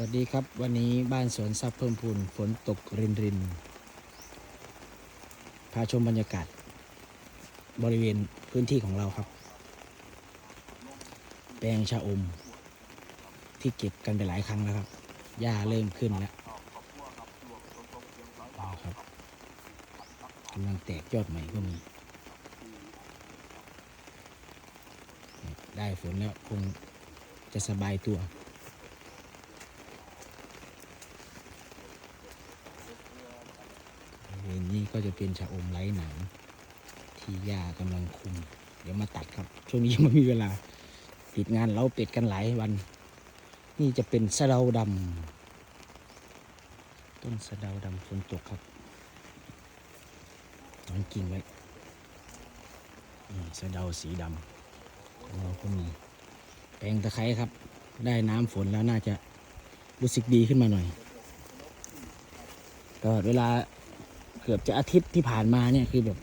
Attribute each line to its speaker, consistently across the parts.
Speaker 1: วัสดีครับ วันนี้บ้านสวนทรัพย์เพิ่มพูนฝนตกรินรินพาชมบรรยากาศ บริเวณพื้นที่ของเราครับ แปลงชะอม ที่เก็บกันไปหลายครั้งแล้วครับหญ้าเริ่มขึ้นแล้วครับกำลังแตกยอดใหม่ก็มี ได้ฝนแล้วคงจะสบายตัว บริเวณนี้ ก็จะเป็นชะอมไร้หนามที่ย่ากำลังคุม เดี๋ยวมาตัดครับ ช่วงนี้ยังไม่มีเวลาปิดงานเราเป็ดกันหลายวัน นี่จะเป็นสะเดาดำต้นสะเดาดำฝนตกครับนอนกิ่งไว้สะเดาสีดำของเราก็มีแปลงตะไคร้ครับ ได้น้ำฝนแล้วน่าจะรู้สึกดีขึ้นมาหน่อยก็เวลา เกือบจะอาทิตย์ที่ผ่านมาเนี่ยคือแบบ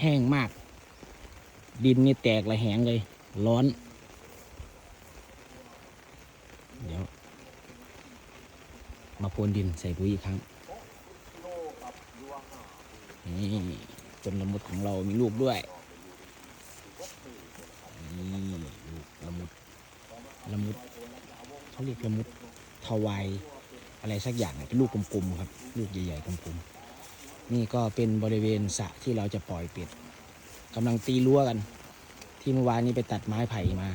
Speaker 1: แห้งมาก ดินนี่แตกระแหงเลย ร้อน เดี๋ยว มาพรวนดินใส่ปุ๋ยอีกครั้งนี่จนละมุดของเรามีลูกด้วยนี่ลูกละมุดละมุดเขาเรียกละมุดทวายอะไรสักอย่างอะเป็นลูกกลมๆครับ ลูกใหญ่ๆกลมๆ นี่ก็เป็นบริเวณสระที่เราจะปล่อยเป็ดกำลังตีรั้วกัน ที่เมื่อวานนี้ไปตัดไม้ไผ่มา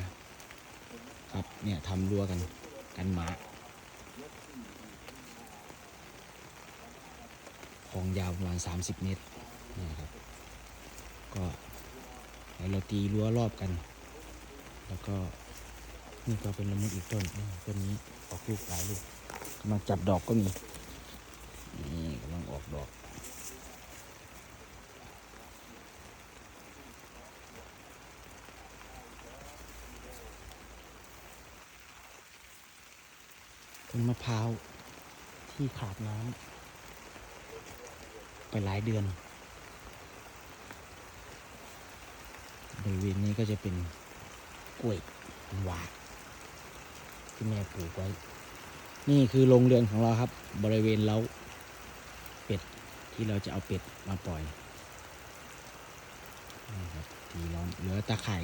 Speaker 1: ครับเนี่ยทำรั้วกันกันหมาคลองยาวประมาณ 30 เมตรนี่ครับก็เราตีรั้วรอบกัน แล้วก็นี่ก็เป็นละมุดอีกต้นต้นนี้ออกลูกหลายลูกกำลังจับดอกก็มีนี่กำลังออกดอก ต้นมะพร้าวที่ขาดน้ำไปหลายเดือน บริเวณนี้ก็จะเป็นกล้วยหวานที่แม่ปลูกไว้ นี่คือโรงเรือนของเราครับ บริเวณเล้าเป็ดที่เราจะเอาเป็ดมาปล่อยนี่ครับทีล้อมเหลือตาข่าย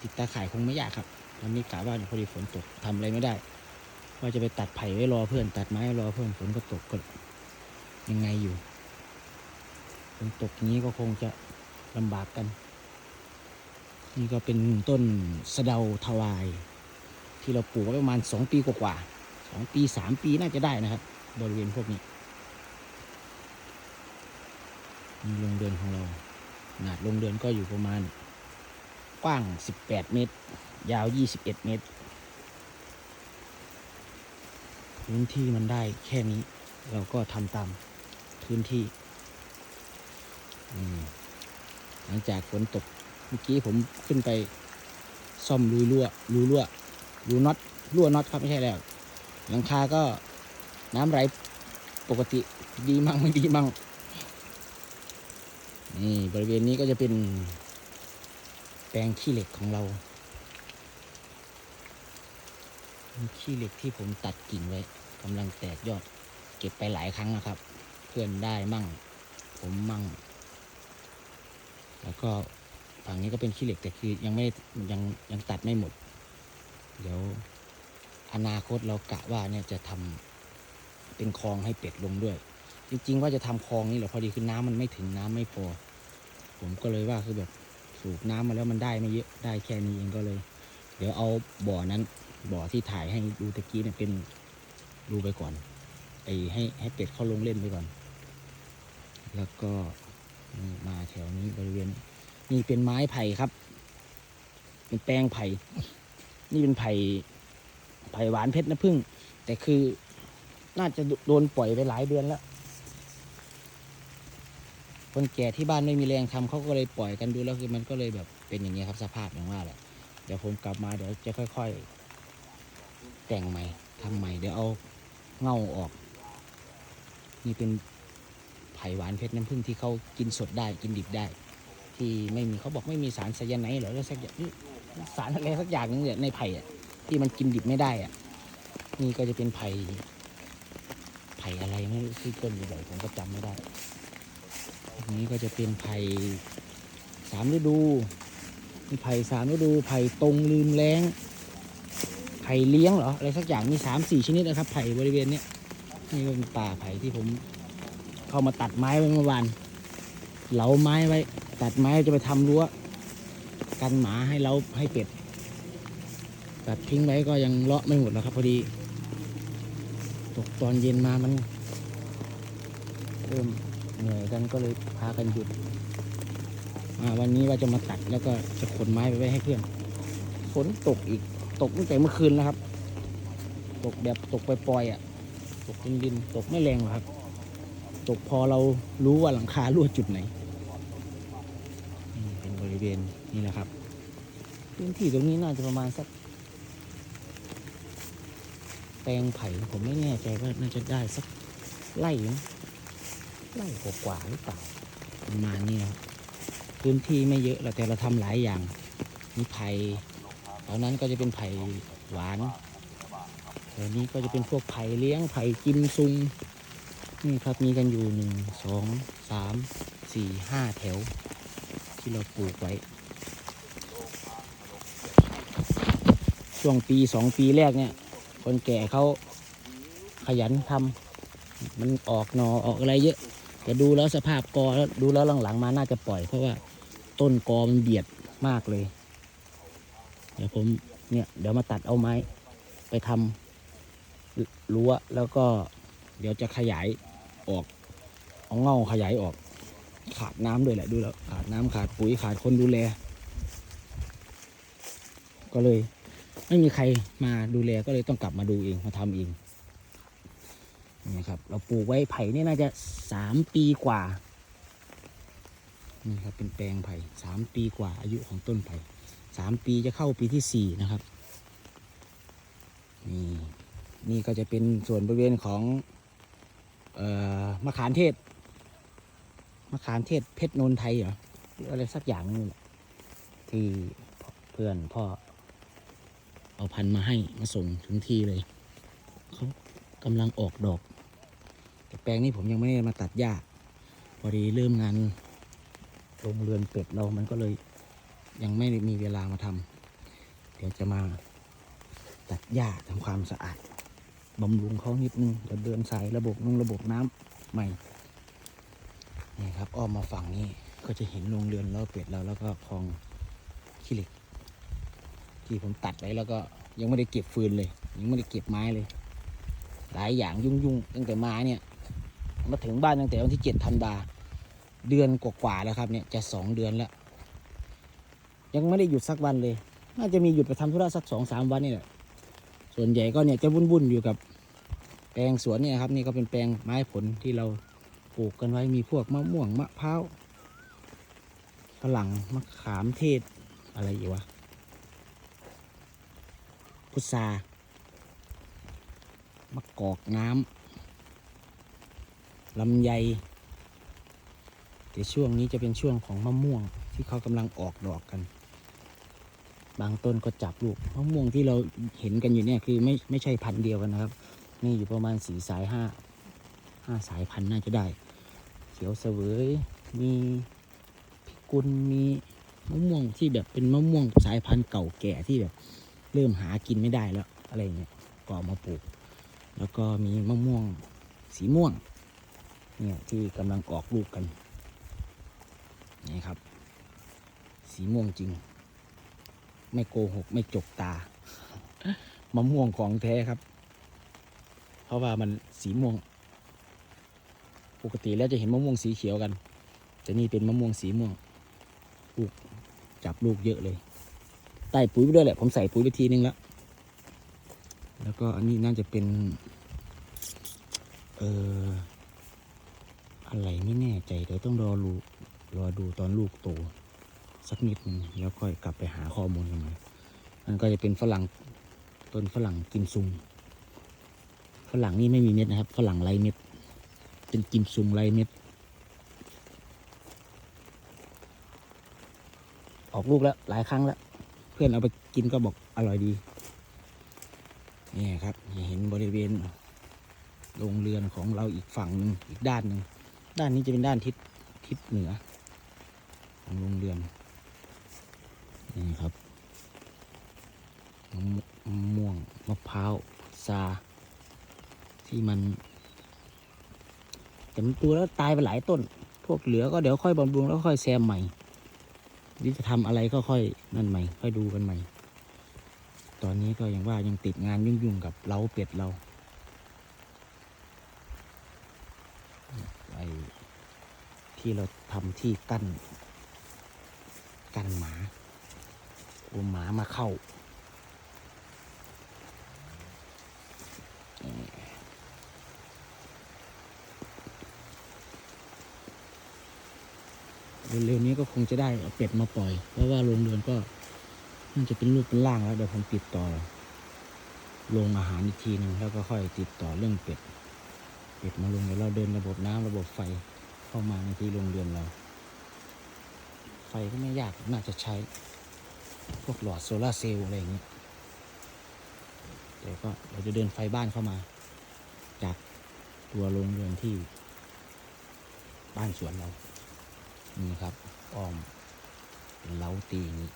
Speaker 1: ติดตาข่ายคงไม่ยากครับตอนนี้กะว่าพอดีฝนตกทำอะไรไม่ได้ ว่าจะไปตัดไผ่ไว้รอเพื่อน ตัดไม้ไว้รอเพื่อนฝนก็ตกก็ยังไงอยู่ฝนตกอย่างนี้ก็คงจะลำบากกัน นี่ก็เป็นต้นสะเดาทวาย ที่เราปลูกไว้ประมาณสองปีกว่าๆสองปีสามปีน่าจะได้นะครับ บริเวณพวกนี้นี่โรงเรือนของเราขนาดโรงเรือนก็อยู่ประมาณกว้าง 18 เมตร ยาว 21 เมตร พื้นที่มันได้แค่นี้ เราก็ทำตามพื้นที่หลังจากฝนตกเมื่อกี้ผมขึ้นไปซ่อมรูรั่วรูรั่วรูน็อตรั่วน็อตครับไม่ใช่แล้ว หลังคาก็น้ำไหลปกติดีมั่งไม่ดีมั่งนี่บริเวณนี้ก็จะเป็นแปลงขี้เหล็กของเราขี้เหล็กที่ผมตัดกิ่งไว้ กำลังแตกยอด เก็บไปหลายครั้งนะครับ เพื่อนได้มั่ง ผมมั่ง แล้วก็ฝั่งนี้ก็เป็นขี้เหล็กแต่คือยังไม่ยังยังตัดไม่หมด เดี๋ยวอนาคตเรากะว่าเนี่ยจะทำเป็นคลองให้เป็ดลงด้วย จริง ๆ ว่าจะทำคลองนี่แหละพอดีคือน้ำมันไม่ถึงน้ำไม่พอ ผมก็เลยว่าคือแบบสูบน้ำมาแล้วมันได้ไม่เยอะได้แค่นี้เองก็เลย เดี๋ยวเอาบ่อนั้นบ่อที่ถ่ายให้ดูตะกี้เนี่ยเป็น ดูไปก่อน ไอให้ให้เป็ดเข้าลงเล่นไปก่อน แล้วก็มาแถวนี้บริเวณ นี่เป็นไม้ไผ่ครับ เป็นแปลงไผ่ นี่เป็นไผ่ไผ่หวานเพชรนะพึ่งแต่คือน่าจะโดนปล่อยไปหลายเดือนแล้ว คนแก่ที่บ้านไม่มีแรงทำเขาก็เลยปล่อยกันดูแล้วคือมันก็เลยแบบเป็นอย่างนี้ยครับสภาพอย่างว่าแหละ เดี๋ยวผมกลับมาเดี๋ยวจะค่อย ๆ แต่งใหม่ทำใหม่เดี๋ยวเอา เง่าออก นี่เป็นไผ่หวานเพชรน้ำผึ้งที่เขากินสดได้กินดิบได้ ที่ไม่มีเขาบอกไม่มีสารไซยาไนด์หรือสักอย่างสารอะไรสักอย่างหนึงเนี่ยในไผ่อะที่มันกินดิบไม่ได้อะนี่ก็จะเป็นไผ่ไผ่อะไรไม่รู้ที่ต้นใหญ่ๆผมก็จำไม่ได้อันนี้ก็จะเป็นไผ่สามฤดูมีไผ่สามฤดูไผ่ตรงลืมแรง ผ่เลี้ยงเหรออะไรสักอย่างมีสามสี่ชนิดนะครับ ไผ่บริเวณเนี้นี่เป็นป่าไผ่ที่ผม เข้ามาตัดไม้ไว้เมื่อวานเหลาไม้ไว้ ตัดไม้จะไปทำรั้วกันหมาให้เราให้เป็ดตัดทิ้งไว้ก็ยังเลาะไม่หมดแล้วครับ พอดี ตกตอนเย็นมามันเริ่มเหนื่อยกันก็เลยพากันหยุดวันนี้ว่าจะมาตัดแล้วก็จะขนไม้ไปไว้ให้เพื่อนฝนตกอีก ตกตั้งแต่เมื่อคืนแล้วครับ ตกแบบตกปล่อยๆอะ ตกดินดินๆตกไม่แรงหรอกครับ ตกพอเรารู้ว่าหลังคารั่วจุดไหนเป็นบริเวณนี่แหละครับพื้นที่ตรงนี้น่าจะประมาณสักแปลงไผ่ผมไม่แน่ใจว่าน่าจะได้สักไร่นะไร่กว่าหรือเปล่าประมาณนี้ครับพื้นที่ไม่เยอะหรอกแต่เราทำหลายอย่างมีไผ่ แถวนั้นก็จะเป็นไผ่หวานแถวนี้ก็จะเป็นพวกไผ่เลี้ยงไผ่กิมซุงนี่ครับมีกันอยู่หนึ่งสองสามสี่ห้าแถว ที่เราปลูกไว้ ช่วงปีสองปีแรกเนี่ย คนแก่เขาขยันทำมันออกหนอออกอะไรเยอะแต่ดูแล้วสภาพกอแล้วดูแล้วหลังๆมาน่าจะปล่อยเพราะว่าต้นกอมันเบียดมากเลย เดี๋ยวผมเนี่ยเดี๋ยวมาตัดเอาไม้ไปทำรั้วแล้วก็เดี๋ยวจะขยายออกเอาเง่าขยายออก ขาดน้ำด้วยแหละดูแล้วขาดน้ำขาดปุ๋ยขาดคนดูแล ก็เลย ไม่มีใครมาดูแลก็เลยต้องกลับมาดูเองมาทำเองนี่ครับ เราปลูกไว้ไผ่นี่น่าจะสามปีกว่านี่ครับเป็นแปลงไผ่สามปีกว่าอายุของต้นไผ่ สามปีจะเข้าปีที่สี่นะครับ นี่ นี่ก็จะเป็นส่วนบริเวณของออมะขามเทศ มะขามเทศเพชรนนไทยเหรออะไรสักอย่างนึงแหละที่เพื่อนพ่อเอาพันธุ์มาให้มาส่งถึงที่เลย เขากำลังออกดอก แต่แปลงนี้ผมยังไม่ได้มาตัดหญ้า พอดีเริ่มงานโรงเรือนเป็ดเรามันก็เลย ยังไม่มีเวลามาทำเดี๋ยวจะมาตัดหญ้าทำความสะอาดบำรุงเขานิดนึงเดี๋ยวเดินสายระบบนุ่งระบบน้ำใหม่นี่ครับอ้อมมาฝั่งนี้ก็จะเห็นโรงเรือนเราเป็ดเราแล้วก็คลองขี้เหล็ก ที่ผมตัดไว้แล้วก็ยังไม่ได้เก็บฟืนเลย ยังไม่ได้เก็บไม้เลย หลายอย่างยุ่งๆตั้งแต่ม้เนี่ยมาถึงบ้านตั้งแต่วันที่เจ็ดธันวาเดือนกว่าๆแล้วครับเนี่ยจะสองเดือนแล้ว ยังไม่ได้หยุดสักวันเลย น่าจะมีหยุดไปทำธุระสักสองสามวันนี่แหละ ส่วนใหญ่ก็เนี่ยจะวุ่นๆอยู่กับแปลงสวนเนี่ยครับ นี่ก็เป็นแปลงไม้ผลที่เราปลูกกันไว้มีพวกมะม่วงมะพร้าวฝรั่งมะขามเทศอะไรอยู่วะพุทรามะกอกน้ำลำไยแต่ช่วงนี้จะเป็นช่วงของมะม่วงที่เขากำลังออกดอกกัน บางต้นก็จับลูกมะม่วงที่เราเห็นกันอยู่เนี่ยคือไม่ไม่ใช่พันธุ์เดียวกันนะครับ นี่อยู่ประมาณสีสายห้าห้าสายพันธุ์น่าจะได้ เขียวเสวยมีพิกุลมีมะม่วงที่แบบเป็นมะม่วงสายพันธุ์เก่าแก่ที่แบบ เริ่มหากินไม่ได้แล้วอะไรเงี้ยก็เอามาปลูก แล้วก็มีมะม่วงสีม่วงเนี่ยที่กำลังออกลูกกันนี่ครับ สีม่วงจริง ไม่โกหก ไม่จกตามะม่วงของแท้ครับ เพราะว่ามันสีม่วง ปกติแล้วจะเห็นมะม่วงสีเขียวกัน แต่นี่เป็นมะม่วงสีม่วงลูกจับลูกเยอะเลยใต้ปุ๋ยไปด้วยแหละ ผมใส่ปุ๋ยไปทีนึงแล้ว แล้วก็อันนี้น่าจะเป็น เอออะไรไม่แน่ใจเดี๋ยวต้องรอรูรอดูตอนลูกโต สักนิดนึงแล้วค่อยกลับไปหาข้อมูลกันใหม่มันก็จะเป็นฝรั่งต้นฝรั่งกิมซุงฝรั่งนี่ไม่มีเม็ดนะครับฝรั่งไรเม็ด เป็นกิมซุงไรเม็ด ออกลูกแล้วหลายครั้งแล้ว เพื่อนเอาไปกินก็บอกอร่อยดีนี่ครับเห็นบริเวณโรงเรือนของเราอีกฝั่งหนึ่งอีกด้านหนึ่งด้านนี้จะเป็นด้านทิศทิศเหนือ ของโรงเรือน นี่ครับมะม่วงมะพร้าวซา ที่มันแต่มันตัวแล้วตายไปหลายต้น พวกเหลือก็เดี๋ยวค่อยบำรุงแล้วค่อยแซมใหม่นี่จะทำอะไรก็ค่อยนั่นใหม่ ค่อยดูกันใหม่ ตอนนี้ก็ยังว่ายังติดงานยุ่งๆกับเล้าเป็ดเราไอ้ที่เราทำที่กั้น กันหมา กลัวหมามาเข้าเร็วๆนี้ก็คงจะได้เอาเป็ดมาปล่อย เพราะว่าโรงเรือนก็น่าจะเป็นรูปเป็นร่างแล้วเดี๋ยวผมติดต่อลงอาหารอีกทีหนึ่งแล้วก็ค่อยติดต่อเรื่องเป็ด เป็ดมาลงเดี๋ยวเราเดินระบบน้ำระบบไฟเข้ามาในที่โรงเรือนเรา ไฟก็ไม่ยากน่าจะใช้ พวกหลอดโซลาเซลล์อะไรอย่างเงี้ยเดี๋ยวก็เราจะเดินไฟบ้านเข้ามา จากตัวโรงเรือนที่ บ้านสวนเรา นี่ครับอ้อมเป็นเล้าตีอย่างนี้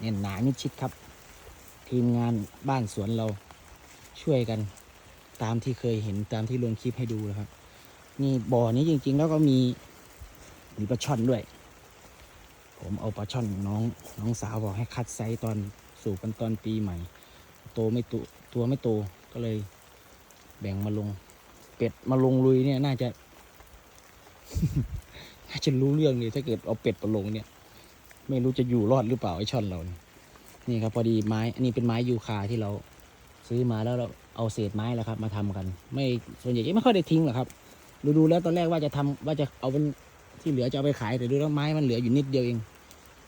Speaker 1: แน่นหนามิดชิดครับ ทีมงานบ้านสวนเราช่วยกันตามที่เคยเห็นตามที่ลงคลิปให้ดูนะครับ นี่บ่อนี้จริง ๆ แล้วก็มีมีปลาช่อนด้วย ผมเอาปลาช่อนน้องน้องสาวบอกให้คัดไซส์ตอนสูบกันตอนปีใหม่ โตไม่โตตัวไม่โตก็เลยแบ่งมาลง เป็ดมาลงลุยเนี่ยน่าจะ น่าจะรู้เรื่องเลยถ้าเกิดเอาเป็ดมาลงเนี่ย ไม่รู้จะอยู่รอดหรือเปล่าไอ้ช่อนเราเนี่ยนี่ครับพอดีไม้อันนี้เป็นไม้ยูคาที่เราซื้อมาแล้วเราเอาเศษไม้แหละครับ มาทำกัน ไม่ส่วนใหญ่ไม่ค่อยได้ทิ้งหรอกครับ ดูดูแล้วตอนแรกว่าจะทำว่าจะเอาเป็น ที่เหลือจะเอาไปขายแต่ดูแล้วไม้มันเหลืออยู่นิดเดียวเอง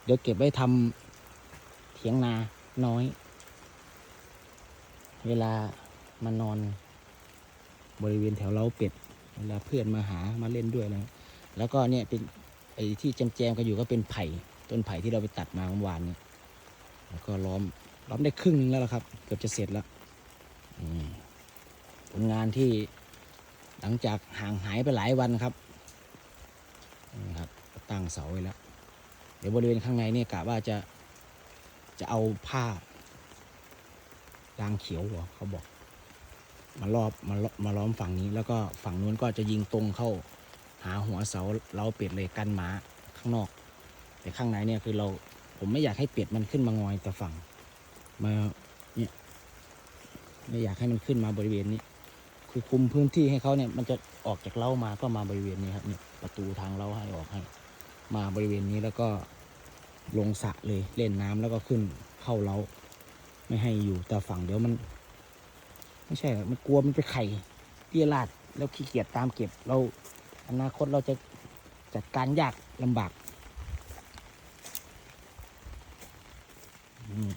Speaker 1: เดี๋ยวเก็บไว้ทำเถียงนาน้อย เวลามานอน บริเวณแถวเล้าเป็ดเวลาเพื่อนมาหามาเล่นด้วยอะแล้วก็เนี่ยเป็นไอ้ที่แจมๆกันอยู่ก็เป็นไผ่ต้นไผ่ที่เราไปตัดมาเมื่อวานเนี่ยแล้วก็ล้อมล้อมได้ครึ่งนึงแล้วละครับ เกือบจะเสร็จแล้วผลงานที่หลังจากห่างหายไปหลายวันครับ นี่ครับตั้งเสาไว้แล้ว เดี๋ยวบริเวณข้างในเนี่ยกะว่าจะจะเอาผ้ายางเขียวเหรอเขาบอกมารอบมาล้อมาล้อมฝั่งนี้ แล้วก็ฝั่งนู้นก็จะยิงตรงเข้า หาหัวเสาเล้าเป็ดเลยกันหมาข้างนอก แต่ข้างในเนี่ยคือเราผมไม่อยากให้เป็ดมันขึ้นมางอยแต่ฝั่งมาเนี่ยไม่อยากให้มันขึ้นมาบริเวณนี้ คือคุมพื้นที่ให้เขาเนี่ย มันจะออกจากเล้ามาก็มาบริเวณนี้ครับเนี่ยประตูทางเล้าให้ออกให้ มาบริเวณนี้แล้วก็ลงสระเลยเล่นน้ำแล้วก็ขึ้นเข้าเล้า ไม่ให้อยู่แต่ฝั่งเดี๋ยวมัน ไม่ใช่มันกลัวมันไปไข่เตี้ยลาดแล้วขี้เกียจตามเก็บเราอนาคตเราจะจัดการยากลำบากอืม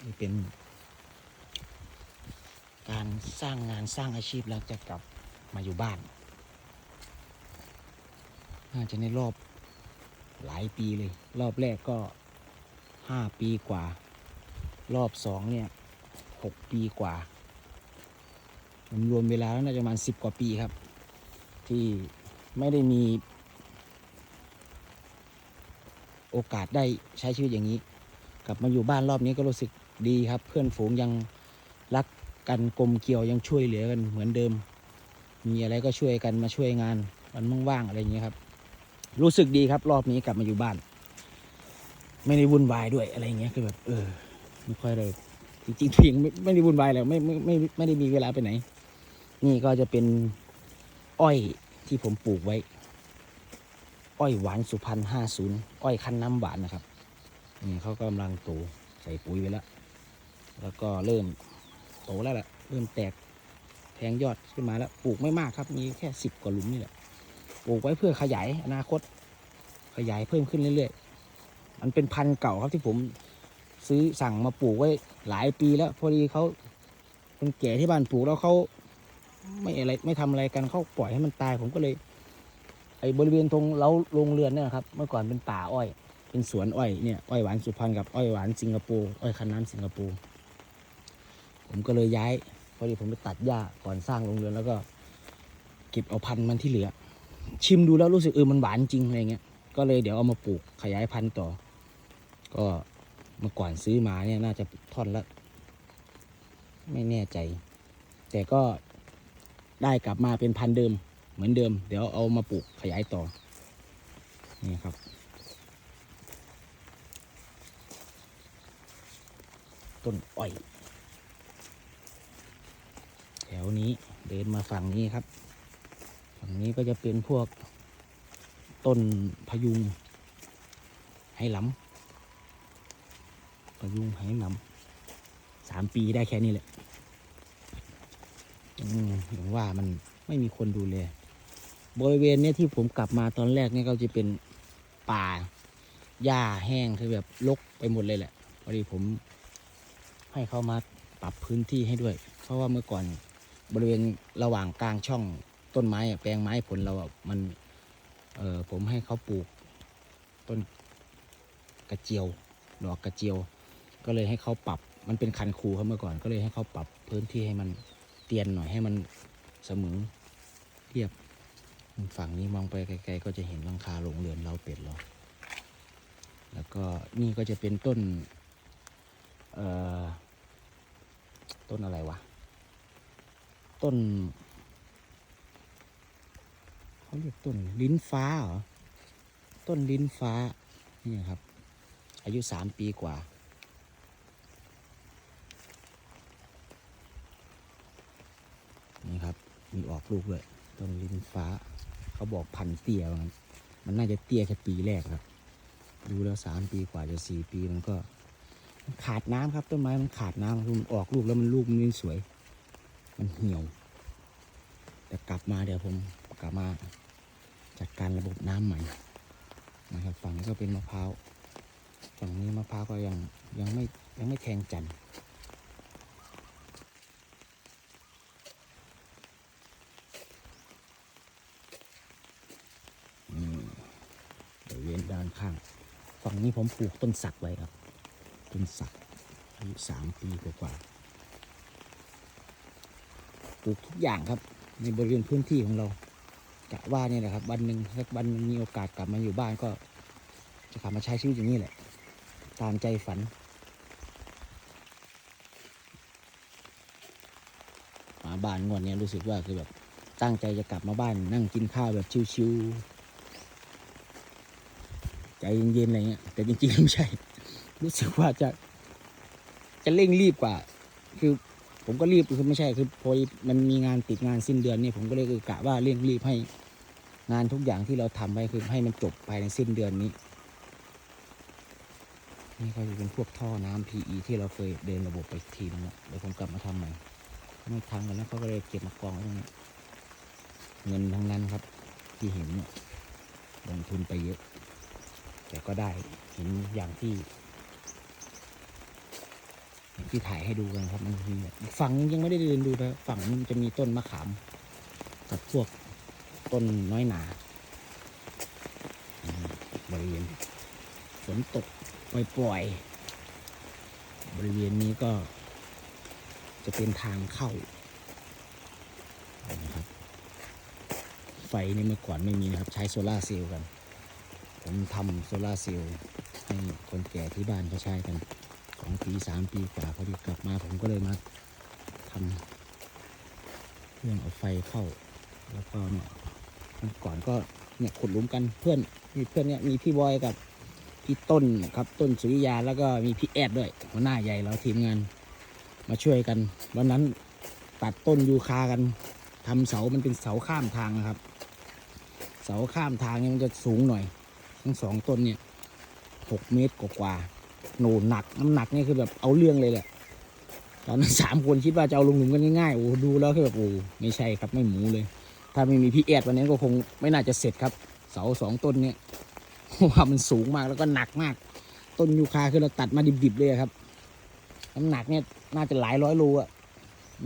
Speaker 1: นี่ เป็น การสร้างงานสร้างอาชีพหลังจากกลับมาอยู่บ้าน น่าจะในรอบหลายปีเลย รอบแรกก็ห้าปีกว่า รอบสองเนี่ยหกปีกว่าผมรวมเวลาแล้วน่าจะประมาณสิบกว่าปีครับ ที่ไม่ได้มีโอกาสได้ใช้ชีวิตอย่างนี้ กลับมาอยู่บ้านรอบนี้ก็รู้สึก ดีครับ เพื่อนฝูงยังรักกันกลมเกลียวยังช่วยเหลือกันเหมือนเดิม มีอะไรก็ช่วยกันมาช่วยงานวันว่างๆอะไรอย่างเงี้ยครับ รู้สึกดีครับ รอบนี้กลับมาอยู่บ้าน ไม่ได้วุ่นวายด้วยอะไรอย่างเงี้ยคือแบบเออไม่ค่อยได้จริงๆตัวเองไม่ไม่ได้วุ่นวายแล้วไม่ไม่ไม่ไม่ไม่ได้มีเวลาไปไหน นี่ก็จะเป็นอ้อยที่ผมปลูกไว้ อ้อยหวานสุพรรณห้าศูนย์อ้อยคั้นน้ำหวานนะครับนี่เขากำลังโตใส่ปุ๋ยไปแล้ว แล้วก็เริ่มโตแล้วแหละเริ่มแตกแทงยอดขึ้นมาแล้วปลูกไม่มากครับมีแค่สิบกว่าหลุมนี่แหละปลูกไว้เพื่อขยายอนาคต ขยายเพิ่มขึ้นเรื่อยๆ มันเป็นพันธุ์เก่าครับที่ผมซื้อสั่งมาปลูกไว้หลายปีแล้ว พอดีเขาคนแก่ที่บ้านปลูกแล้วเขาไม่อะไรไม่ทำอะไรกันเขาปล่อยให้มันตายผมก็เลย ไอ้บริเวณตรงเล้าโรงเรือนเนี่ยครับ เมื่อก่อนเป็นป่าอ้อยเเป็นสวนอ้อยเนี่ยอ้อยหวานสุพรรณกับอ้อยหวานสิงคโปร์อ้อยคันน้ำสิงคโปร์ ผมก็เลยย้ายพอดีผมไปตัดหญ้าก่อนสร้างโรงเรือนแล้วก็ เก็บเอาพันธุ์มันที่เหลือ ชิมดูแล้วรู้สึกเออมันหวานจริงอะไรเงี้ยก็เลยเดี๋ยวเอามาปลูกขยายพันธุ์ต่อ ก็เมื่อก่อนซื้อมาเนี่ยน่าจะท่อนละ ไม่แน่ใจ แต่ก็ได้กลับมาเป็นพันธุ์เดิมเหมือนเดิม เดี๋ยวเอามาปลูกขยายต่อ นี่ครับ ต้นอ้อย วนี้เดินมาฝั่งนี้ครับ ฝั่งนี้ก็จะเป็นพวกต้นพยุงไหหลำพยุงไหหลำสามปีได้แค่นี้แหละอืมอย่างว่ามันไม่มีคนดูแลบริเวณเนี้ยที่ผมกลับมาตอนแรกเนี่ยก็จะเป็นป่าหญ้าแห้งคือแบบรกไปหมดเลยแหละพอดีผมให้เขามาปรับพื้นที่ให้ด้วย เพราะว่าเมื่อก่อน บริเวณระหว่างกลางช่องต้นไม้แปลงไม้ผลเรามันเออผมให้เขาปลูกต้นกระเจียวดอกกระเจียว ก็เลยให้เขาปรับมันเป็นคันคูครับเมื่อก่อน ก็เลยให้เขาปรับพื้นที่ให้มันเตียนหน่อยให้มันเสมอเทียบฝั่งนี้มองไปไกลๆก็จะเห็นลังคาโรงเรือนเราเป็ดเราแล้วก็นี่ก็จะเป็นต้นเอ่อต้นอะไรวะ ต้นเขาเรียกต้นลิ้นฟ้าเหรอต้นลิ้นฟ้านี่ครับ อายุสามปีกว่า นี่ครับ มีออกลูกเลยต้นลิ้นฟ้า เขาบอกพันเตี้ยว่างั้นมันน่าจะเตี้ยแค่ปีแรกครับ ดูแล้วสามปีกว่าจะสี่ปีมันก็ขาดน้ำครับต้นไม้มันขาดน้ำคือมันออกลูกแล้วมันลูกมันไม่สวย มันเหี่ยว แต่กลับมาเดี๋ยวผมกลับมาจัดการระบบน้ำใหม่นะครับฝั่งนี้ก็เป็นมะพร้าวฝั่งนี้มะพร้าวก็ยังยังไม่ยังไม่แทงจันทร์อืมบริเวณด้านข้าง ฝั่งนี้ผมปลูกต้นสักไว้ครับ ต้นสักอายุสามปีกว่า ลูกทุกอย่างครับ ในบริเวณพื้นที่ของเรากะว่าเนี่ยแหละครับ วันหนึ่งสักวันมีโอกาสกลับมาอยู่บ้านก็ จะกลับมาใช้ชีวิตอย่างนี้แหละ ตามใจฝันมาบ้านงวดเนี้ยรู้สึกว่าคือแบบตั้งใจจะกลับมาบ้านนั่งกินข้าวแบบชิวๆใจเย็นๆอะไรเงี้ยแต่จริงๆไม่ใช่ รู้สึกว่าจะจะเร่งรีบกว่า คือ ผมก็รีบคือไม่ใช่คือพอมันมีงานติดงานสิ้นเดือนนี่ผมก็เลยคือกะว่าเร่งรีบให้งานทุกอย่างที่เราทำไปคือให้มันจบภายในสิ้นเดือนนี้ นี่ก็จะเป็นพวกท่อน้ำ PE ที่เราเคยเดินระบบไปทีนึงแล้วเดี๋ยวผมกลับมาทำใหม่ไม่ทำกันแล้วเขาก็เลยเก็บมากองไว้ตรงนี้เงินทั้งนั้นครับ ที่เห็นเนี่ยลงทุนไปเยอะ แต่ก็ได้เห็นอย่างที่ ที่ถ่ายให้ดูกันครับ มันมีฝั่งยังไม่ได้เดินดูนะฝั่งนึงจะมีต้นมะขาม กับพวกต้นน้อยหนาบริเวณฝนตกปล่อยๆบริเวณนี้ก็จะเป็นทางเข้านะครับ ไฟนี่เมื่อก่อนไม่มีนะครับ ใช้โซลาร์เซลล์กัน ผมทำโซลาร์เซลล์ให้คนแก่ที่บ้านเขาใช้กัน องปีสามปีกว่าพอดีกลับมาผมก็เลยมาทำเครื่องเอาไฟเข้า แล้วก็เนี่ยเมื่อก่อนก็เนี่ยขุดหลุมกันเพื่อนมีเพื่อนเนี่ยมีพี่บอยกับพี่ต้นครับต้นสุริยาแล้วก็มีพี่แอดด้วยหัวหน้าใหญ่เราทีมงานมาช่วยกัน วันนั้นตัดต้นยูคากันทำเสามันเป็นเสาข้ามทางนะครับ เสาข้ามทางเนี่ยมันจะสูงหน่อย ทั้งสองต้นเนี่ยหกเมตรกว่า หนูหนักน้ำหนักนี่คือแบบเอาเรื่องเลยแหละ ตอนนั้นสามคนคิดว่าจะเอาลงหลุมกันง่ายๆโอ้ดูแล้วคือแบบโอ้ไม่ใช่ครับไม่หมูเลย ถ้าไม่มีพี่แอดวันนี้ก็คงไม่น่าจะเสร็จครับ เสาสองต้นเนี่ยเพราะว่ามันสูงมากแล้วก็หนักมาก ต้นยูคาคือเราตัดมาดิบๆเลยครับ น้ำหนักเนี่ยน่าจะหลายร้อยโลอะ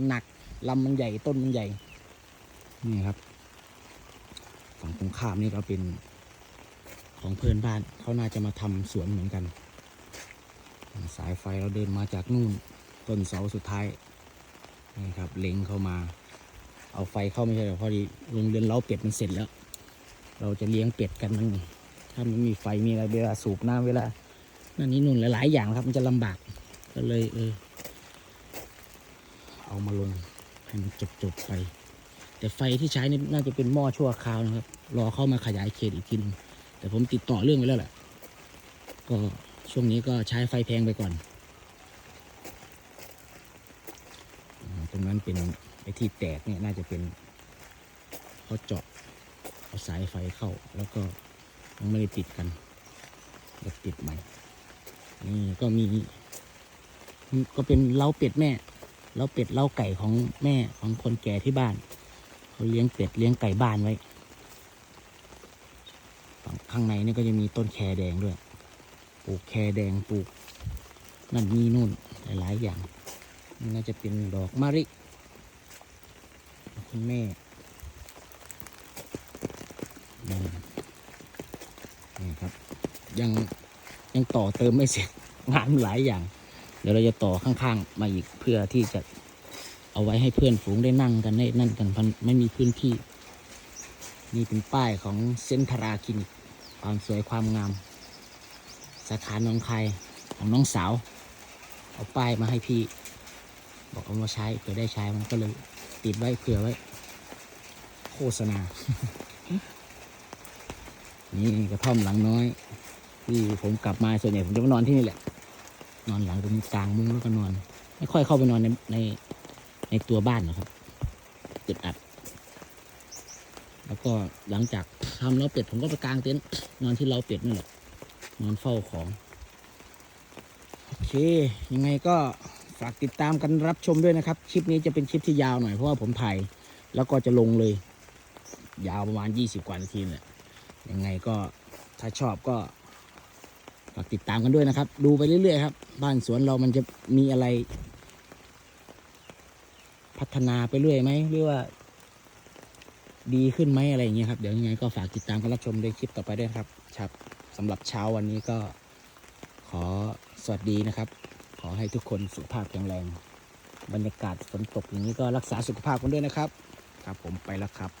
Speaker 1: หนักลำมันใหญ่ต้นมันใหญ่ นี่ครับฝั่งตรงข้ามนี่ก็เป็นของเพื่อนบ้านเขาน่าจะมาทำสวนเหมือนกัน สายไฟเราเดินมาจากนู่นต้นเสาสุดท้ายนี่ครับเล็งเข้ามา เอาไฟเข้าไม่ใช่หรอกพอดีโรงเรือนเล้าเป็ดมันเสร็จแล้ว เราจะเลี้ยงเป็ดกันนั่นถ้าไม่มีไฟมีอะไรเวลาสูบน้ำเวลานั่นนี่นู่นหลาย ๆ อย่างครับมันจะลำบากก็เลยเออเอามาลงให้มันจบๆไป แต่ไฟที่ใช้นี่น่าจะเป็นหม้อชั่วคราวนะครับ รอเข้ามาขยายเขตอีกทีนึงแต่ผมติดต่อเรื่องไว้แล้วแหละก็ ช่วงนี้ก็ใช้ไฟแพงไปก่อน ตรงนั้นเป็นไอ้ที่แตกเนี่ยน่าจะเป็นเขาเจาะเอาสายไฟเข้า แล้วก็ยังไม่ได้ติดกันเดี๋ยวติดใหม่ นี่ก็มี ก็เป็นเล้าเป็ดแม่เล้าเป็ดเล้าไก่ของแม่ของคนแก่ที่บ้านเขาเลี้ยงเป็ดเลี้ยงไก่บ้านไว้ ข้างในนี่ก็จะมีต้นแคแดงด้วย ปลูกแคแดงปลูกนั่นนี่นู่นหลายๆอย่างน่าจะเป็นดอกมะริคุณแม่นี่ครับ ยังยังต่อเติมไม่เสร็จงานหลายอย่าง เดี๋ยวเราจะต่อข้างๆ มาอีกเพื่อที่จะเอาไว้ให้เพื่อนฝูงได้นั่งกันได้นั่นกันเพราะไม่มีพื้นที่ นี่เป็นป้ายของเซนทราคลินิกความสวยความงามาขาหน้องคายของน้องสาว เอาป้ายมาให้พี่ บอกเอามาใช้เผื่อได้ใช้มันก็เลยติดไว้เผื่อไว้ โฆษณา นี่กระท่อมหลังน้อย ที่ผมกลับมาส่วนใหญ่ผมจะมานอนที่นี่แหละ นอนหลังตรงนี้กลางมุ้งแล้วก็นอน ไม่ค่อยเข้าไปนอนในในในตัวบ้านหรอกครับตึดอัด แล้วก็หลังจากทำเล้าเป็ดผมก็ไปกางเต็นท์นอนที่เล้าเป็ดนี่แหละ นอนเฝ้าของ โอเค ยังไงก็ฝากติดตามกันรับชมด้วยนะครับ คลิปนี้จะเป็นคลิปที่ยาวหน่อยเพราะว่าผมถ่ายแล้วก็จะลงเลย ยาวประมาณ 20 กว่านาทีเนี่ยยังไงก็ถ้าชอบก็ฝากติดตามกันด้วยนะครับ ดูไปเรื่อยๆครับ บ้านสวนเรามันจะมีอะไร พัฒนาไปเรื่อยไหมหรือว่า ดีขึ้นไหมอะไรอย่างเงี้ยครับ เดี๋ยวยังไงก็ฝากติดตามกันรับชมในคลิปต่อไปด้วยครับครับำหรับเช้าวันนี้ก็ขอสวัสดีนะครับ ขอให้ทุกคนสุขภาพแข็งแรง บรรยากาศฝนตกอย่างนี้ก็รักษาสุขภาพกันด้วยนะครับ ครับผมไปแล้วครับ